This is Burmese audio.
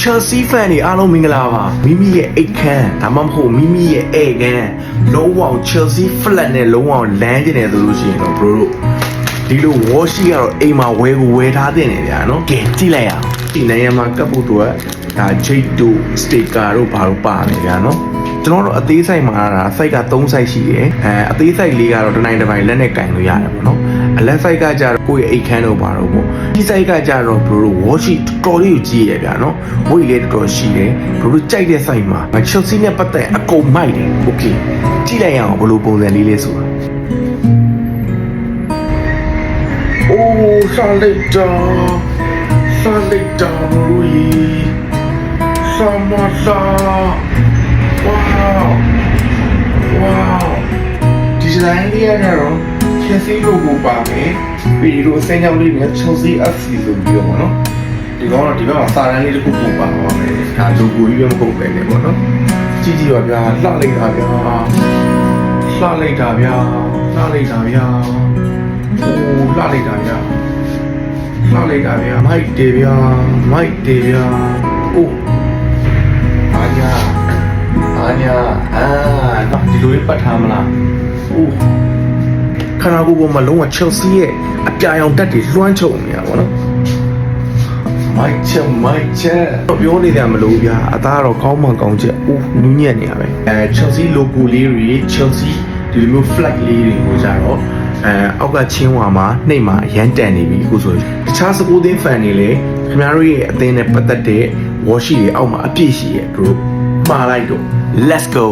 Chelsea fan တွေအားလုံးမင်္ဂလာပါမိမိရဲ့အိတ်ခမ်းဒါမှမဟုတ်မိမိရဲ့ဧကန်းလုံးဝ Chelsea flat နဲ့လုံးဝလမ်းကျင်တယ်ဆိုလို့ရှိရင်တော့ bro တို့ဒီလို washi ကတော့အိမ်မှာဝယ်ကိုဝယ်ထားတင်နေဗျာနော်ကဲကြည့်လိုက်ရအောင်ဒီနေရာမှာကပ်ဖို့တော့ဒါ jade တို့ sticker တို့ဘာလို့ပါနေဗျာနော်ကျွန်တော်တို့အသေးဆိုင်မှာဒါ site က3 site ရှိတယ်အဲအသေး site လေးကတော့တစ်နိုင်တစ်ပိုင်းလက်နဲ့ကင်လို့ရတယ်ပေါ့နော် အလတ် site ကကြတော့ကိုယ့်ရဲ့အိတ်ခန်းတော့ပါတော့ပေါ့ဒီ site ကကြတော့ဘရိုတို့ watch တော်တော်လေးကိုကြည့်ရဗျာနော် weight လည်းတော်တော်ရှိတယ်ဘရိုတို့ကြိုက်တဲ့ site မှာ Chelsea နဲ့ပတ်သက်အကုန်မိုက်တယ် okay ကြည့်လိုက်ရအောင်ဘလိုပုံစံလေးလေးဆိုတာအိုးဆာလိုက်တာဆာလိုက်တာဘရိုကြီးဆာမဆာဝါးဝါးဒီဇိုင်းလေးရတော့ ချင်းစီတို့ကိုပါမယ်ပြီးဒီလိုအစင်းရောက်လေးနဲ့ချုံစီ FC ဆိုပြီးတော့ပေါ့နော်ဒီကောင်တော့ဒီဘက်မှာစာတန်းလေးတစ်ခုပို့ပါပါမယ်ဒါလိုကိုကြီးပဲမဟုတ်ပဲလေပေါ့နော်ကြည့်ကြည့်ပါဗျာလှလိုက်တာဗျာလှလိုက်တာဗျာလှလိုက်တာဗျာဟိုလှလိုက်တာဗျာလှလိုက်တာဗျာမိုက်တေဗျာမိုက်တေဗျာအိုးအာညာအာညာအာတော့ဒီလိုလေးပတ်ထားမလားအိုး ခန္ဓာကိုယ်ပေါ်မှာလုံးဝ Chelsea ရဲ့အပြာရောင်တက်တွေလွှမ်းခြုံနေတာပေါ့နော်မိုက်ချက်မိုက်ချက်တော့ပြောနေတယ်မလို့ဗျာအသားကတော့ကောင်းမှကောင်းချက်အိုးနူးညံ့နေရပဲအဲ Chelsea logo လေးတွေ Chelsea ဒီလိုမျိုး flag လေးတွေကိုကြတော့အဲအောက်ကချင်းဝါမှာနှိပ်မှာရမ်းတန်နေပြီအခုဆိုရင်တခြားစကူသင်း fan တွေလည်းခင်ဗျားတို့ရဲ့အသင်းနဲ့ပတ်သက်တဲ့ washi တွေအောက်မှာအပြည့်ရှိရဲ့သူတို့မှားလိုက်တော့ let's go